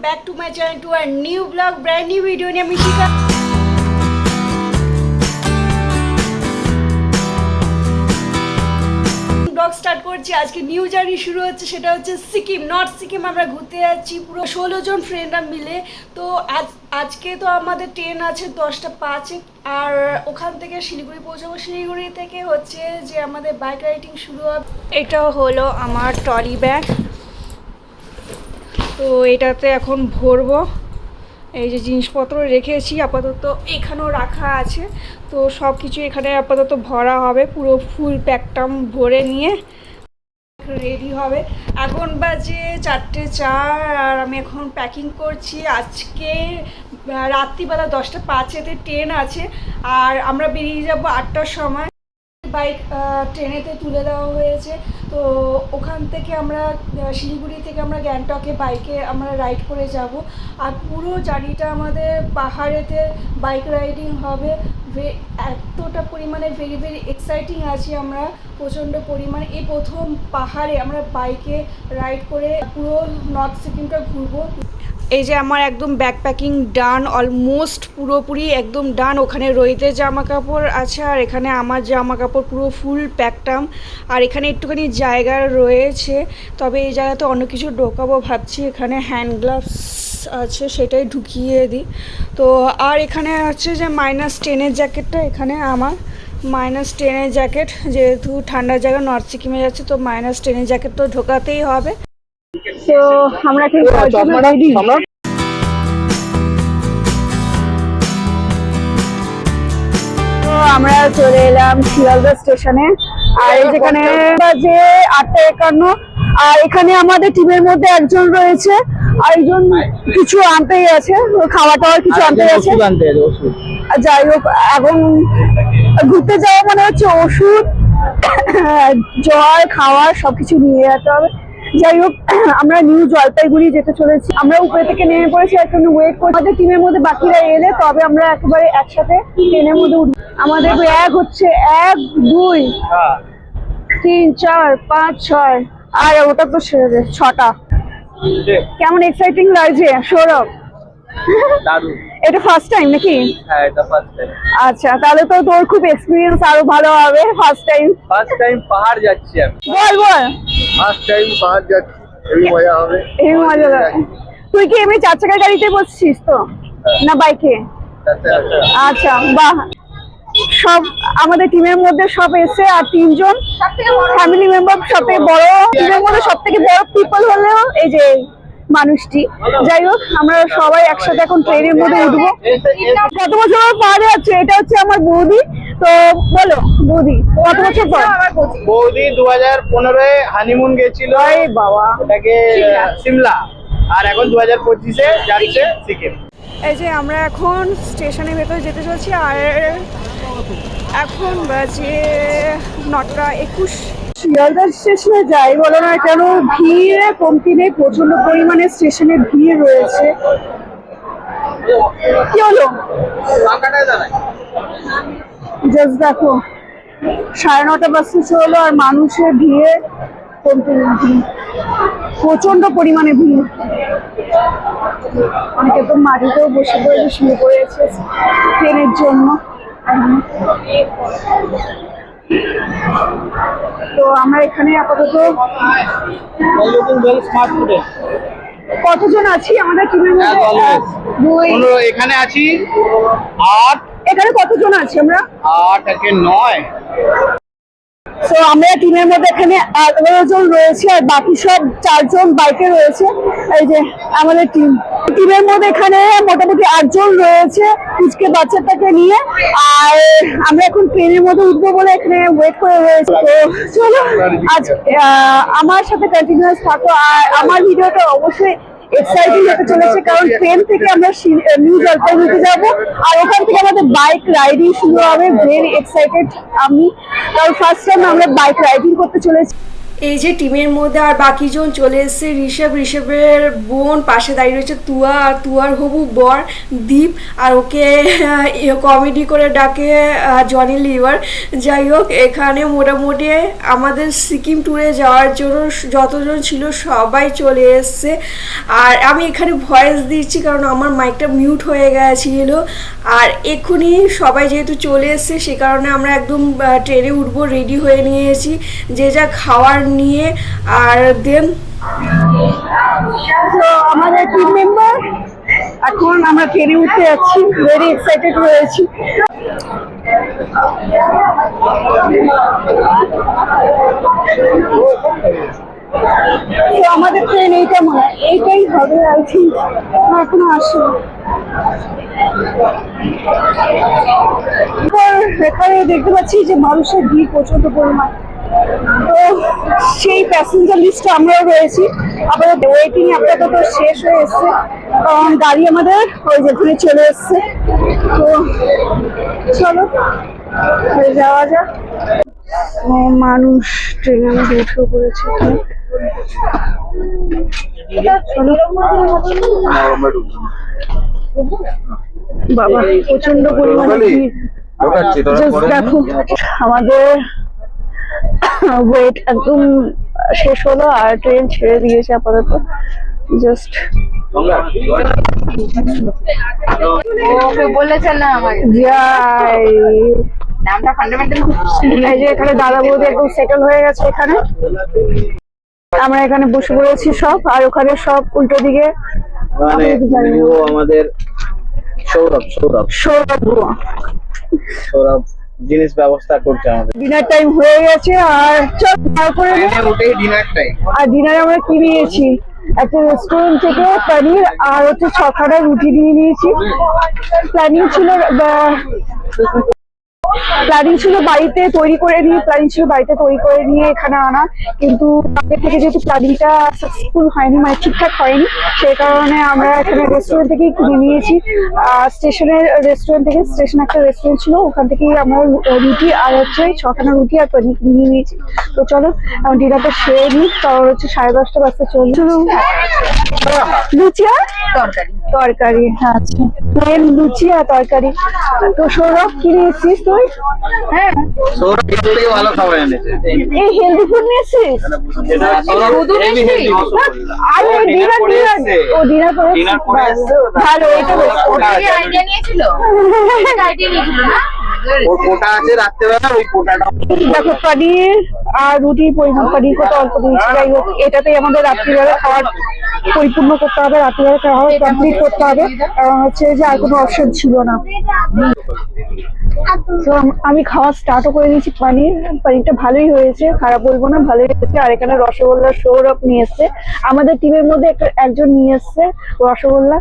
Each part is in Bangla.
back to my channel to a new vlog, brand new video নিয়ে আমি শিখা ব্লগ স্টার্ট করছি, আজকে নিউ জার্নি শুরু হচ্ছে, সেটা হচ্ছে সিকিম নর্থ সিকিম, আমরা ঘুরতে যাচ্ছি, পুরো ষোলো জন ফ্রেন্ডরা মিলে। তো আজ, আজকে তো আমাদের ট্রেন আছে দশটা পাঁচে, আর ওখান থেকে শিলিগুড়ি পৌঁছাবো। শিলিগুড়ি থেকে হচ্ছে যে আমাদের বাইক রাইডিং শুরু হবে। এটা হলো আমার ট্রলি ব্যাগ তো এটাতে এখন ভরবো। এই যে জিনিসপত্র রেখেছি, আপাতত এখানেও রাখা আছে। তো সব কিছু এখানে আপাতত ভরা হবে, পুরো ফুল প্যাকটাম ভরে নিয়ে রেডি হবে। এখন বাজে চারটে চার, আর আমি এখন প্যাকিং করছি। আজকে রাত্রিবেলা দশটা পাঁচেতে ট্রেন আছে, আর আমরা বেরিয়ে যাব আটটার সময়। বাইক ট্রেনেতে তুলে দেওয়া হয়েছে। তো ওখান থেকে আমরা শিলিগুড়ি থেকে আমরা গ্যাংটকে বাইকে আমরা রাইড করে যাব। আর পুরো জার্নিটা আমাদের পাহাড়েতে বাইক রাইডিং হবে। এতটা পরিমাণে ভেরি ভেরি এক্সাইটিং আছি আমরা, প্রচণ্ড পরিমাণে। এই প্রথম পাহাড়ে আমরা বাইকে রাইড করে পুরো নর্থ সিকিমটা ঘুরবো। এই যে আমার একদম ব্যাকপ্যাকিং ডান অলমোস্ট পুরোপুরি একদম ডান ওখানে রইতে জামা কাপড় আছে আর এখানে আমার জামা কাপড় পুরো ফুল প্যাকটাম আর এখানে একটুখানি জায়গা রয়েছে, তবে এই জায়গাতে অন্য কিছু ঢোকাবো ভাবছি। এখানে হ্যান্ড গ্লাভস আছে, সেটাই ঢুকিয়ে দিই। তো আর এখানে আছে যে মাইনাস টেনের জ্যাকেটটা এখানে আমার মাইনাস টেনের জ্যাকেট যেহেতু ঠান্ডার জায়গা নর্থ সিকিমে যাচ্ছে, তো মাইনাস টেনের জ্যাকেট তো ঢোকাতেই হবে। তো আমরা কি রেডি তো আমরা চলে এলাম শিয়ালদা স্টেশনে। আর যেখানে বাজে আটটা একান্ন। আর এখানে আমাদের টিমের মধ্যে একজন রয়েছে। আর একজন কিছু আনতেই আছে। খাওয়া দাওয়ার কিছু আছে। আনতে আর যাই হোক এখন ঘুরতে যাওয়া মানে হচ্ছে ওষুধ জল খাওয়ার সবকিছু নিয়ে যেতে হবে। যাই হোক আমরা নিউ জলপাইগুড়ি যেতে চলেছি। আমরা উপরে থেকে নেমে পড়েছি এখন ওয়েট করছি। আমাদের টিমের মধ্যে বাকিরা এলে তবে আমরা একেবারে একসাথে ট্রেনের মধ্যে উঠবো। আমাদের এক হচ্ছে এক দুই তিন চার পাঁচ ছয়। আর ওটা তো ছটা। কেমন এক্সাইটিং লাগছে সৌরভ? দারুণ। এটা ফার্স্ট টাইম নাকি? হ্যাঁ এটা ফার্স্ট টাইম আচ্ছা তাহলে তো তোর খুব এক্সপিরিয়েন্স আরও ভালো হবে ফার্স্ট টাইম ফার্স্ট টাইম পাহাড় যাচ্ছি আমি। বল বল। ফার্স্ট টাইম পাহাড় যাচ্ছি হেবি মজা হবে। এই মজা লাগে তুই কি এমনি চার চাকার গাড়িতে বসছিস তো? না বাইকে আচ্ছা বাহ। সব আমাদের টিমের মধ্যে সব এসে আর তিনজন ফ্যামিলি মেম্বার সব থেকে বড় টিমের মধ্যে সব থেকে বড় পিপল হলেও এই যে এই মানুষটি। যাই হোক আমরা সবাই একসাথে এখন ট্রেনের মধ্যে উঠবো। কত বছর পর পাওয়া যাচ্ছে? এটা হচ্ছে আমার বৌদি। তো বলো বৌদি কত বছর পর? বৌদি দু হাজার পনেরোয় হানিমুন গেছিল। বাবা। ওটাকে সিমলা আর এখন দু হাজার পঁচিশে যাচ্ছে সিকিম। এই যে আমরা এখন স্টেশনের ভেতরে যেতে চলছি আর এখন বাজে নটা একুশ। শিয়ালদা স্টেশনে যাই বলো না কেন? ভিড় কমতি নেই প্রচণ্ড পরিমাণে স্টেশনে ভিড় রয়েছে। কি হলো? জাস্ট দেখো, সাড়ে নটা বাজতে চলো আর মানুষের ভিড়ে কমতি প্রচণ্ড পরিমাণে ভিড়। অনেকে তো মাটিতেও বসে পড়েছে, শুয়ে পড়েছে, ট্রেনের জন্য। তো আমরা এখানে আপাতত কতজন আছি? আমাদের টিমের মধ্যে দুই। এখানে আছি। আট। এখানে কতজন আছি আমরা? আট একে নয়। তো আমরা টিমের মধ্যে এখানে এগারো জন রয়েছে আর বাকি সব চারজন বাইকে রয়েছে। এই যে আমাদের টিম টিমের মধ্যে এখানে মোটামুটি আটজন রয়েছে কুচকে বাচ্চাটাকে নিয়ে। আর আমরা এখন ট্রেনের মধ্যে উঠবো বলে এখানে ওয়েট করে রয়েছে। তো চলো, আজ আমার সাথে কন্টিনিউয়াস থাকো। আর আমার ভিডিওটা অবশ্যই এক্সাইটিং হতে চলেছে কারণ ট্রেন থেকে আমরা নিউ জলপাইগুড়িতে যাব আর ওখান থেকে আমাদের বাইক রাইডিং শুরু হবে ভেরি এক্সাইটেড আমি। কারণ ফার্স্ট টাইম আমরা বাইক রাইডিং করতে চলেছি। এই যে টিমের মধ্যে আর বাকিজন চলে এসেছে, ঋষভ, ঋষভের বোন পাশে দাঁড়িয়ে রয়েছে তুয়া, আর তুয়ার হবু বর দীপ, আর ওকে কমেডি করে ডাকে জনি লিভার যাই হোক, এখানে মোটামুটি আমাদের সিকিম ট্যুরে যাওয়ার জন্য যতজন ছিল সবাই চলে এসছে। আর আমি এখানে ভয়েস দিচ্ছি কারণ আমার মাইকটা মিউট হয়ে গেছিল। আর এক্ষুনি সবাই যেহেতু চলে এসছে, সে কারণে আমরা একদম ট্রেনে উঠবো রেডি হয়ে নিয়েছি। যে যা খাওয়ার নিয়ে আর দেন আমাদের টিম মেম্বার এখন আমরা ট্রেনে উঠতে যাচ্ছি ভেরি এক্সাইটেড হয়েছি। আমাদের ট্রেন এইটা মনে হয়, এইটাই হবে আই থিঙ্ক এখনও এরপর এখানে দেখতে পাচ্ছি যে মানুষের ভিড় প্রচণ্ড পরিমাণ। তো সেই প্যাসেঞ্জার লিস্টে আমরাও রয়েছি। আপাতত ওয়েটিং আপাতত শেষ হয়ে এসছে। কারণ গাড়ি আমাদের ওই যেখানে চলে এসছে। তো চলো যাওয়া যাক। মানুষ ট্রেনে আমি পড়েছে বাবা প্রচণ্ড পরিমাণে দেখো। আমাদের ওয়েট একদম শেষ হলো আর ট্রেন ছেড়ে দিয়েছে আপাতত। জাস্ট ওকে না যাই নামটা ফান্ডামেন্টাল এই যে এখানে দাদা বৌদি একদম সেটেল হয়ে গেছে এখানে। আমরা এখানে বসে পড়েছি সব আর ওখানে সব উল্টো দিকে মানে আমাদের সৌরভ সৌরভ। সৌরভ। সৌরভ জিনিস ব্যবস্থা করতে হবে ডিনার টাইম হয়ে গেছে আর চল তারপরে ওটাই ডিনার টাইম আর ডিনার আমরা কি নিয়েছি? একটা রেস্টুরেন্ট থেকে পনির আর হচ্ছে ছখানা রুটি দিয়ে নিয়েছি। প্ল্যানিং ছিল প্ল্যানিং ছিল বাড়িতে তৈরি করে নিয়ে প্ল্যানিং ছিল বাড়িতে তৈরি করে নিয়ে এখানে আনা। কিন্তু আগে থেকে যেহেতু প্ল্যানিংটা সাকসেসফুল হয়নি মানে ঠিকঠাক হয়নি সেই কারণে আমরা এখানে রেস্টুরেন্ট থেকেই কিনে নিয়েছি। স্টেশনের রেস্টুরেন্ট থেকে স্টেশন একটা রেস্টুরেন্ট ছিল ওখান থেকেই আমরা রুটি আর হচ্ছে ছখানা রুটি আর পনির কিনে নিয়ে নিয়েছি। তো চলো ডিনারটা সেরে নিই তারপর হচ্ছে সাড়ে দশটা বাজতে চলছে লুচি আর? তরকারি। তরকারি আচ্ছা লুচি আর তরকারি। তো সৌরভ কি নিয়েছিস তুই? হ্যাঁ সৌরভ এর থেকে ভালো খাবার এনেছে এই হেলদি ফুড নিয়েছিস? এটা সৌরভ heavy healthy আরে ডিনার ডিনার ও ডিনার করে Dinner করে এসছে, ওটা- ভালো এটা বেশ ওটা- কি আইডিয়া নিয়েছিল? আইডিয়া নিয়েছিল না? ওর কোটা আছে রাত্রেবেলা ওই কোটাটা দেখো পনির আর রুটি পরিমাণ পনির কত অল্প দিয়েছি যাই হোক এটাতেই আমাদের রাত্রিবেলা খাওয়ার পরিপূর্ণ করতে হবে রাত্রিবেলা খাওয়া কমপ্লিট করতে হবে কারণ হচ্ছে যে আর কোনো অপশন ছিল না। তো আমি খাওয়া স্টার্টও করে দিয়েছি পনির। পনিরটা ভালোই হয়েছে খারাপ বলব না ভালোই হয়েছে। আর এখানে রসগোল্লা সৌরভ নিয়ে এসছে। আমাদের টিমের মধ্যে একটা একজন নিয়ে এসছে রসগোল্লা।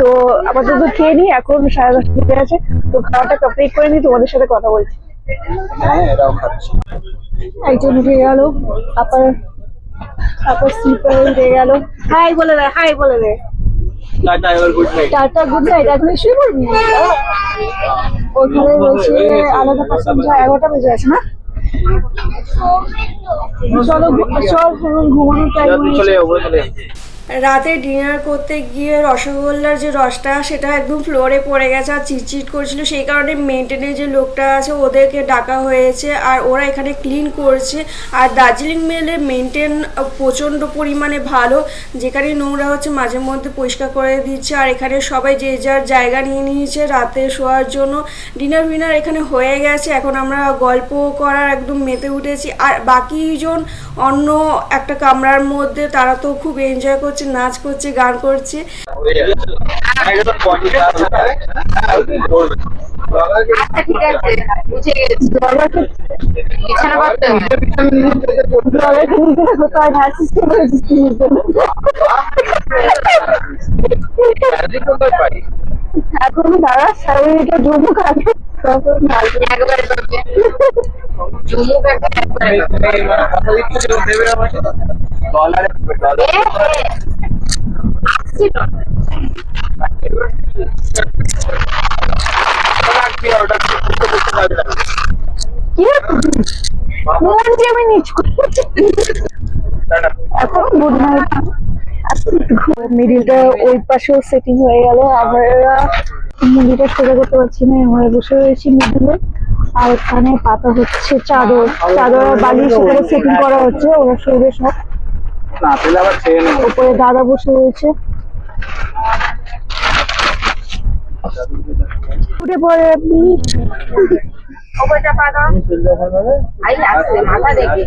তো আপাতত খেয়ে নিই এখন সাড়ে দশটা বেজে গেছে তো খাওয়াটা কমপ্লিট করে নিই তোমাদের সাথে কথা বলছি। হ্যাঁ একজন উঠে গেল আপার আপার স্লিপার উড়ে গেল। হাই বলে দে হাই বলে দে। টাটা গুড নাইট এখন শুয়ে পড়বি? ওখানে রয়েছে আলাদা প্যাসেঞ্জার এগারোটা বেজে আছে না? চলো চল ঘুমানো টাইম চলে রাতে ডিনার করতে গিয়ে রসগোল্লার যে রসটা, সেটা একদম ফ্লোরে পড়ে গেছে আর চিটচিট করছিল। সেই কারণে মেনটেনের যে লোকটা আছে, ওদেরকে ডাকা হয়েছে আর ওরা এখানে ক্লিন করছে। আর দার্জিলিং মেলের মেনটেন প্রচণ্ড পরিমাণে ভালো। যেখানে নোংরা হচ্ছে, মাঝে মধ্যে পরিষ্কার করে দিচ্ছে। আর এখানে সবাই যে যার জায়গা নিয়ে নিয়েছে রাতে শোয়ার জন্য। ডিনার ফিনার এখানে হয়ে গেছে। এখন আমরা গল্প করার একদম মেতে উঠেছি। আর বাকিজন অন্য একটা কামরার মধ্যে, তারা তো খুব এনজয় করছে। নাচ করছি গান করছে। আচ্ছা ঠিক আছে। বুঝে গেছি বিছানা করতে হবে এখন দাঁড়া সারা মিনিটে জমু খাবে তখন একবারে একবারে করবে ডলারে এ, এ, আসছিল কি যে আমি নিচ গুড নাইট মিডিলটা ওই পাশেও সেটিং হয়ে গেল। আমরা মুড়িটা সোজা করতে পারছি না আমরা বসে রয়েছি মিডিলে। আর এখানে পাতা হচ্ছে চাদর। চাদর বালিশ সেখানে সেটিং করা হচ্ছে ওরা শুয়ে সব। উপরে দাদা বসে রয়েছে। উঠে পড়ে আপনি আই আসছে মাথা দেখে।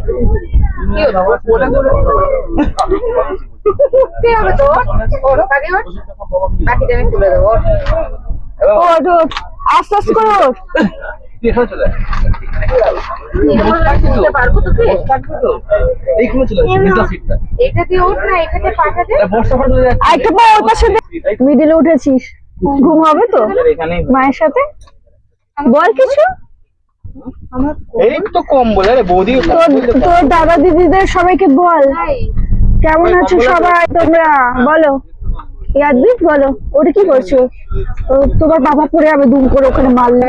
কি হবে তো ওর আগে ওর বাকিটা আমি তুলে দেবো ওর। আস্তে আস্তে করে ওর মিডিলে উঠেছিস। ঘুম হবে তো মায়ের সাথে? বল কিছু? এই তো কম বলে রে বৌদি তোর দাদা দিদিদের সবাইকে বল। কেমন আছো সবাই তোমরা? বলো। ইয়াদবিদ বলো। ওটা কি করছ ও, তোমার বাবা পড়ে যাবে দুম করে ওখানে মারলে।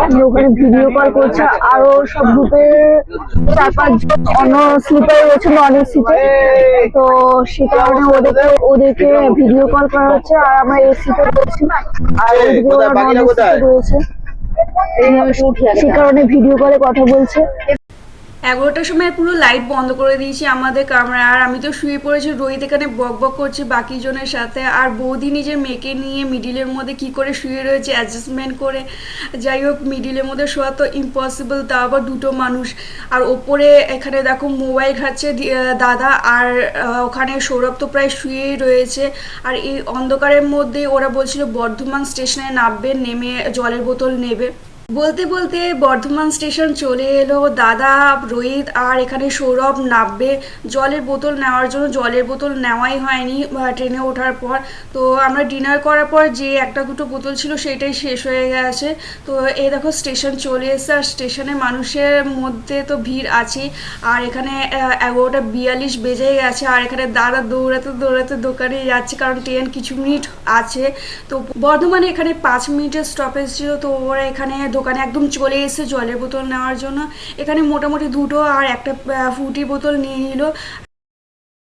আমি ওখানে ভিডিও কল করছে আরও সব গ্রুপের চার পাঁচজন অন্য স্লিপারে রয়েছে অনেক সিটে তো সে কারণে ওদেরকে ওদেরকে ভিডিও কল করা হচ্ছে আর আমরা সিটে রয়েছি আর ওদিকে রয়েছে। সে কারণে ভিডিও কলে কথা বলছে। এগারোটার সময় পুরো লাইট বন্ধ করে দিয়েছি আমাদের কামরা আর আমি তো শুয়ে পড়েছি, রোহিত এখানে বক বক করছে বাকি জনের সাথে, আর বৌদি নিজের মেয়েকে নিয়ে মিডিলের মধ্যে কি করে শুয়ে রয়েছে অ্যাডজাস্টমেন্ট করে, যাই হোক মিডিলের মধ্যে শোয়া তো ইম্পসিবল তা আবার দুটো মানুষ, আর ওপরে এখানে দেখো মোবাইল ঘাটছে দাদা, আর ওখানে সৌরভ তো প্রায় শুয়েই রয়েছে, আর এই অন্ধকারের মধ্যে ওরা বলছিল বর্ধমান স্টেশনে নামবে, নেমে জলের বোতল নেবে। বলতে বলতে বর্ধমান স্টেশন চলে এলো। দাদা, রোহিত আর এখানে সৌরভ নামবে। জলের বোতল নেওয়ার জন্য জলের বোতল নেওয়াই হয়নি ট্রেনে ওঠার পর। তো আমরা ডিনার করার পর যে একটা দুটো বোতল ছিল সেটাই শেষ হয়ে গেছে। তো এই দেখো স্টেশন চলে এসেছে। আর স্টেশনে মানুষের মধ্যে তো ভিড় আছেই। আর এখানে এগারোটা বিয়াল্লিশ বেজে গেছে। আর এখানে দাদা দৌড়াতে দৌড়াতে দোকানে যাচ্ছে কারণ ট্রেন কিছু মিনিট আছে। তো বর্ধমানে এখানে পাঁচ মিনিটের স্টপেজ ছিল। তো ওরা এখানে দোকানে একদম চলে এসে জলের বোতল নেওয়ার জন্য। এখানে মোটামুটি দুটো আর একটা ফুটি বোতল নিয়ে নিল।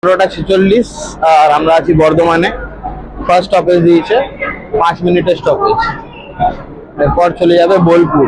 পনেরোটা ছেচল্লিশ, আর আমরা আছি বর্ধমানে। ফার্স্ট স্টপেজ দিয়েছে, পাঁচ মিনিটের স্টপেজ এরপর চলে যাবে বোলপুর।